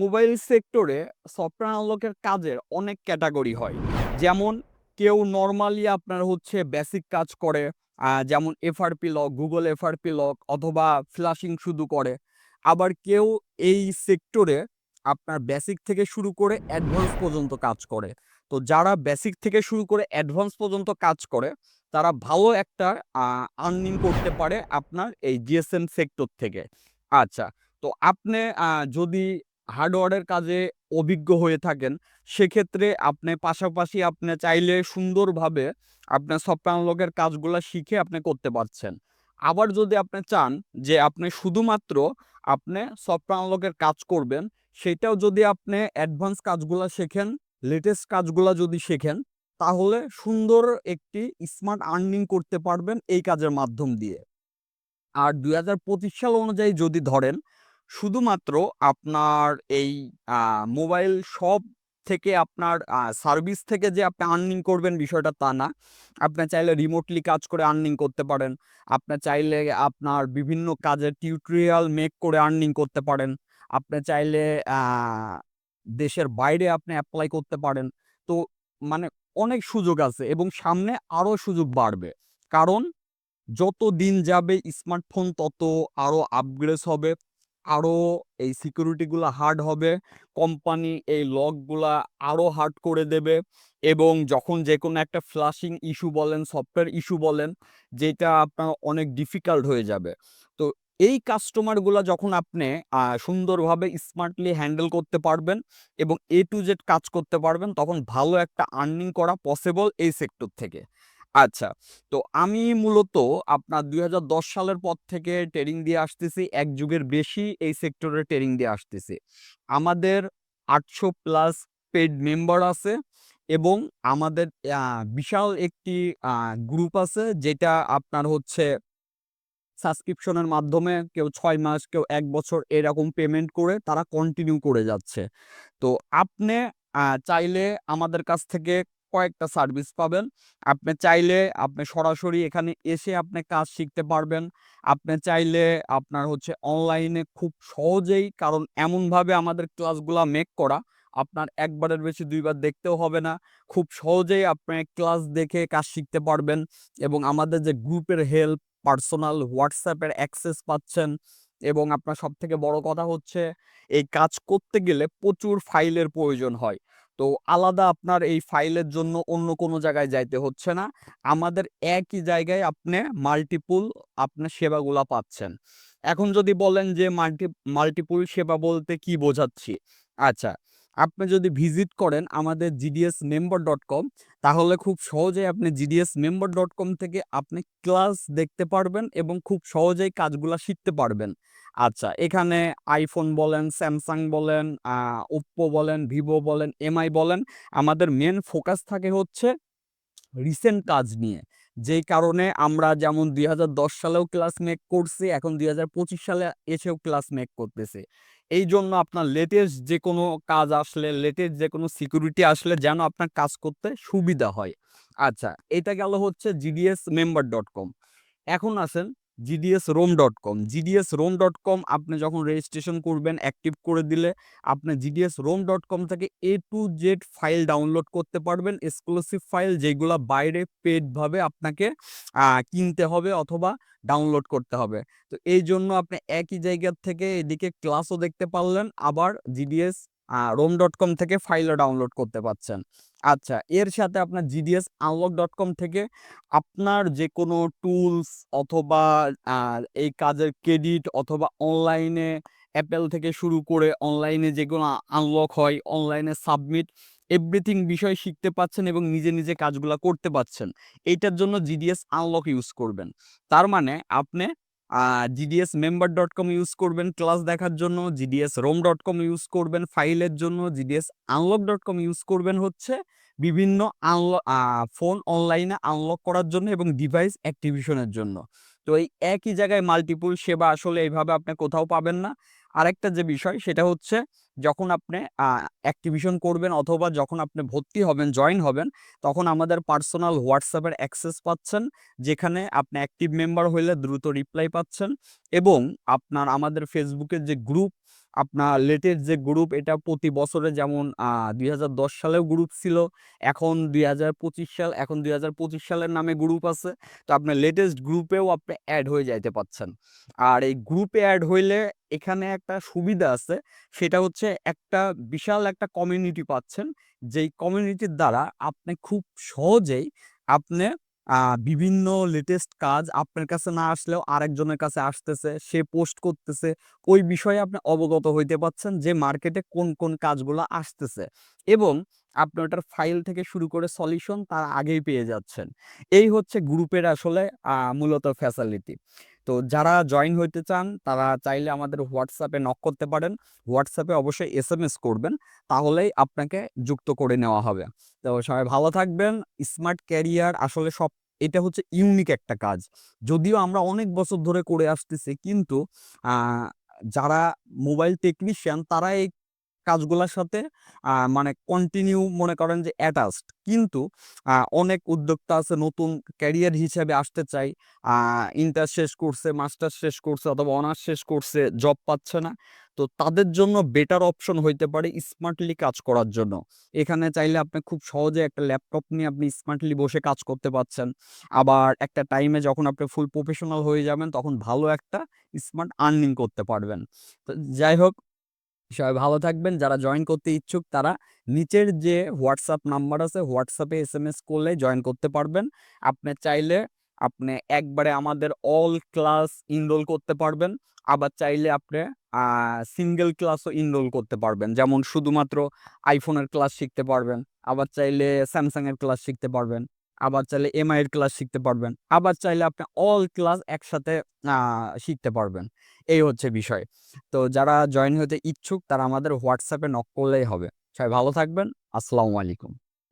Mobile সেক্টরে software আনলকের কাজের অনেক ক্যাটাগরি হয়। যেমন কেউ নর্মালি আপনার হচ্ছে বেসিক কাজ করে যেমন FRP lock Google FRP lock অথবা ফ্লাশিং শুধু করে। আবার কেউ এই সেক্টরে আপনার বেসিক থেকে শুরু করে অ্যাডভান্স পর্যন্ত কাজ করে। তো যারা বেসিক থেকে শুরু করে অ্যাডভান্স পর্যন্ত কাজ করে, তারা ভালো একটা আর্নিং করতে পারে আপনার এই জিএসএম সেক্টর থেকে। আচ্ছা তো আপনি যদি হার্ডওয়্যারের কাজে অভিজ্ঞ হয়ে থাকেন। সেক্ষেত্রে আপনি পাশাপাশি আপনি চাইলে সুন্দরভাবে আপনার সফটওয়্যার আনলকের কাজগুলো শিখে আপনি করতে পারছেন। আবার যদি আপনি চান যে আপনি শুধুমাত্র আপনি সফটওয়্যার কাজ করবেন, সেটাও যদি আপনি অ্যাডভান্স কাজগুলো শেখেন লেটেস্ট কাজগুলো যদি শেখেন, তাহলে সুন্দর একটি স্মার্ট আর্নিং করতে পারবেন এই কাজের মাধ্যম দিয়ে। আর দুই হাজার পঁচিশ সাল অনুযায়ী যদি ধরেন শুধুমাত্র আপনার এই মোবাইল শপ থেকে আপনার সার্ভিস থেকে যে আপনি আর্নিং করবেন বিষয়টা তা না। আপনি চাইলে রিমোটলি কাজ করে আর্নিং করতে পারেন। আপনি চাইলে আপনার বিভিন্ন কাজের টিউটোরিয়াল মেক করে আর্নিং করতে পারেন। আপনি চাইলে দেশের বাইরে আপনি অ্যাপ্লাই করতে পারেন। তো মানে অনেক সুযোগ আছে এবং সামনে আরও সুযোগ বাড়বে। কারণ যত দিন যাবে স্মার্টফোন তত আরও আপগ্রেড হবে। আরও এই সিকিউরিটিগুলো হার্ড হবে কোম্পানি এই লকগুলা আরও হার্ড করে দেবে এবং যখন যে কোনো একটা ফ্লাশিং ইস্যু বলেন সফটওয়্যার ইস্যু বলেন, যেটা আপনার অনেক ডিফিকাল্ট হয়ে যাবে। তো এই কাস্টমারগুলো যখন আপনি সুন্দরভাবে স্মার্টলি হ্যান্ডেল করতে পারবেন এবং এ টু জেড কাজ করতে পারবেন, তখন ভালো একটা আর্নিং করা পসিবল এই সেক্টর থেকে। আচ্ছা তো আমি মূলত আপনার দু হাজার দশ সালের পর থেকে ট্রেনিং দিয়ে আসতেছি, এক যুগের বেশি এই সেক্টরে ট্রেনিং দিয়ে আসতেছি। আমাদের আটশো প্লাস পেড মেম্বার আছে এবং আমাদের বিশাল একটি গ্রুপ আছে যেটা আপনার হচ্ছে সাবস্ক্রিপশনের মাধ্যমে কেউ ছয় মাস, কেউ এক বছর এরকম পেমেন্ট করে তারা কন্টিনিউ করে যাচ্ছে। তো আপনি চাইলে আমাদের কাছ থেকে কয়েকটা সার্ভিস পাবেন। আপনি চাইলে আপনি সরাসরি এখানে এসে আপনি কাজ শিখতে পারবেন। আপনি চাইলে আপনার হচ্ছে অনলাইনে খুব সহজেই, কারণ এমনভাবে আমাদের ক্লাসগুলা মেক করা, আপনার একবারের বেশি দুইবার দেখতেও হবে না। খুব সহজেই আপনি ক্লাস দেখে কাজ শিখতে পারবেন এবং আমাদের যে গ্রুপের হেল্প পার্সোনাল হোয়াটসঅ্যাপের অ্যাক্সেস পাচ্ছেন এবং আপনার সব থেকে বড় কথা হচ্ছে, এই কাজ করতে গেলে প্রচুর ফাইলের প্রয়োজন হয়। তো আলাদা আপনার এই ফাইলের জন্য অন্য কোনো জায়গায় যাইতে হচ্ছে না। আমাদের একই জায়গায় আপনি মাল্টিপুল আপনার সেবাগুলা পাচ্ছেন। এখন যদি বলেন যে মাল্টি মাল্টিপুল সেবা বলতে কি বোঝাচ্ছি? আচ্ছা আপনি যদি ভিজিট করেন আমাদের জিডিএস মেম্বার ডট কম তাহলে খুব সহজেই আপনি জিডিএস মেম্বার ডট কম থেকে আপনি ক্লাস দেখতে পারবেন এবং খুব সহজেই কাজগুলা শিখতে পারবেন। আচ্ছা এখানে আইফোন বলেন স্যামসাং বলেন ওপ্পো বলেন ভিভো বলেন এমআই বলেন, আমাদের মেন ফোকাস থাকে হচ্ছে রিসেন্ট কাজ নিয়ে। যেই কারণে আমরা যেমন দুই হাজার দশ সালেও ক্লাস মেক করছি, এখন দুই হাজার পঁচিশ সালে এসেও ক্লাস মেক করতেছে। এই জন্য আপনার লেটেস্ট যে কোনো কাজ আসলে লেটেস্ট যে কোনো সিকিউরিটি আসলে যেন আপনার কাজ করতে সুবিধা হয়। আচ্ছা এটা গেল হচ্ছে জিডিএস মেম্বার ডট কম এখন আসেন GDS ROM dot com GDS ROM dot com আপনি যখন রেজিস্ট্রেশন করবেন অ্যাক্টিভ করে দিলে আপনি জিডিএস রোম ডট কম থেকে A to Z file download করতে পারবেন এক্সক্লুসিভ ফাইল যেগুলো বাইরে পেডভাবে আপনাকে কিনতে হবে অথবা ডাউনলোড করতে হবে। তো এই জন্য আপনি একই জায়গার থেকে এদিকে ক্লাসও দেখতে পারলেন, আবার জিডিএস রোম ডট কম থেকে ফাইলও ডাউনলোড করতে পারছেন। আচ্ছা এর সাথে আপনার জিডিএস আনলক ডট কম থেকে আপনার যে কোনো টুলস অথবা এই কাজের ক্রেডিট অথবা অনলাইনে অ্যাপেল থেকে শুরু করে অনলাইনে যেগুলো আনলক হয় অনলাইনে সাবমিট এভরিথিং বিষয় শিখতে পাচ্ছেন এবং নিজে নিজে কাজগুলো করতে পাচ্ছেন এইটার জন্য জিডিএস আনলক ইউজ করবেন। তার মানে আপনি GDS member dot com use করবেন ক্লাস দেখার জন্য GDS ROM dot com use করবেন ফাইলের জন্য GDS unlock dot com use করবেন হচ্ছে বিভিন্ন আনলক ফোন অনলাইনে আনলক করার জন্য এবং ডিভাইস অ্যাক্টিভেশনের জন্য। তো এই একই জায়গায় মাল্টিপুল সেবা আসলে এইভাবে আপনি কোথাও পাবেন না। আরেকটা যে বিষয় সেটা হচ্ছে যখন আপনি অ্যাক্টিভেশন করবেন অথবা যখন আপনি ভর্তি হবেন জয়েন হবেন, তখন আমাদের পার্সোনাল হোয়াটসঅ্যাপের অ্যাক্সেস পাচ্ছেন, যেখানে আপনি অ্যাক্টিভ মেম্বার হইলে দ্রুত রিপ্লাই পাচ্ছেন এবং আপনার, আমাদের ফেসবুকের যে গ্রুপ আপনার লেটেস্ট যে গ্রুপ এটা প্রতি বছরে যেমন দুই হাজার দশ সালেও গ্রুপ ছিল, এখন দুই হাজার পঁচিশ সাল, এখন দুই হাজার পঁচিশ সালের নামে গ্রুপ আছে। তো আপনার লেটেস্ট গ্রুপেও আপনি অ্যাড হয়ে যাইতে পাচ্ছেন। আর এই গ্রুপে অ্যাড হইলে এখানে একটা সুবিধা আছে, সেটা হচ্ছে একটা বিশাল একটা কমিউনিটি পাচ্ছেন। যেই কমিউনিটির দ্বারা আপনি খুব সহজেই আপনি বিভিন্ন লেটেস্ট কাজ আপনার কাছে না আসলেও আরেকজনের কাছে আসতেছে, সে পোস্ট করতেছে। ওই বিষয়ে আপনি অবগত হইতে পাচ্ছেন যে মার্কেটে কোন কোন কাজগুলো আসতেছে এবং আপনার ওটার ফাইল থেকে শুরু করে সলিউশন তার আগেই পেয়ে যাচ্ছেন। এই হচ্ছে গ্রুপের আসলে মূলত ফ্যাসিলিটি তো যারা জয়েন হইতে চান, তারা চাইলে আমাদের হোয়াটসঅ্যাপে নক করতে পারেন। হোয়াটসঅ্যাপে অবশ্যই এস এম এস করবেন, তাহলেই আপনাকে যুক্ত করে নেওয়া হবে। তো সবাই ভালো থাকবেন। স্মার্ট ক্যারিয়ার আসলে সব, এটা হচ্ছে ইউনিক একটা কাজ। যদিও আমরা অনেক বছর ধরে করে আসতেছি, কিন্তু যারা মোবাইল টেকনিশিয়ান তারা এই কাজগুলোর সাথে মানে কন্টিনিউ মনে করেন যে অ্যাটাচড কিন্তু অনেক উদ্যোক্তা আছে নতুন ক্যারিয়ার হিসেবে আসতে চাই ইন্টার শেষ করছে মাস্টার শেষ করছে অথবা অনার্স শেষ করছে জব পাচ্ছে না। তো তাদের জন্য বেটার অপশন হইতে পারে স্মার্টলি কাজ করার জন্য। এখানে চাইলে আপনি খুব সহজে একটা ল্যাপটপ নিয়ে আপনি স্মার্টলি বসে কাজ করতে পারছেন। আবার একটা টাইমে যখন আপনি ফুল প্রফেশনাল হয়ে যাবেন, তখন ভালো একটা স্মার্ট আর্নিং করতে পারবেন। তো যাই হোক সবাই ভালো থাকবেন। যারা জয়েন করতে ইচ্ছুক তারা নিচের যে হোয়াটসঅ্যাপ নাম্বার আছে হোয়াটসঅ্যাপে এস এম এস করলে জয়েন করতে পারবেন। আপনি চাইলে আপনি একবারে আমাদের অল ক্লাস ইনরোল করতে পারবেন। আবার চাইলে আপনি সিঙ্গেল ক্লাসও ইনরোল করতে পারবেন। যেমন শুধুমাত্র আইফোনের ক্লাস শিখতে পারবেন। আবার চাইলে স্যামসাংয়ের ক্লাস শিখতে পারবেন। আবার চাইলে এমআই এর ক্লাস শিখতে পারবেন। আবার চাইলে আপনি অল ক্লাস একসাথে শিখতে পারবেন। এই হচ্ছে বিষয়। তো যারা জয়েন হতে ইচ্ছুক, তারা আমাদের হোয়াটসঅ্যাপে নক করলেই হবে। সবাই ভালো থাকবেন। আসসালামু আলাইকুম।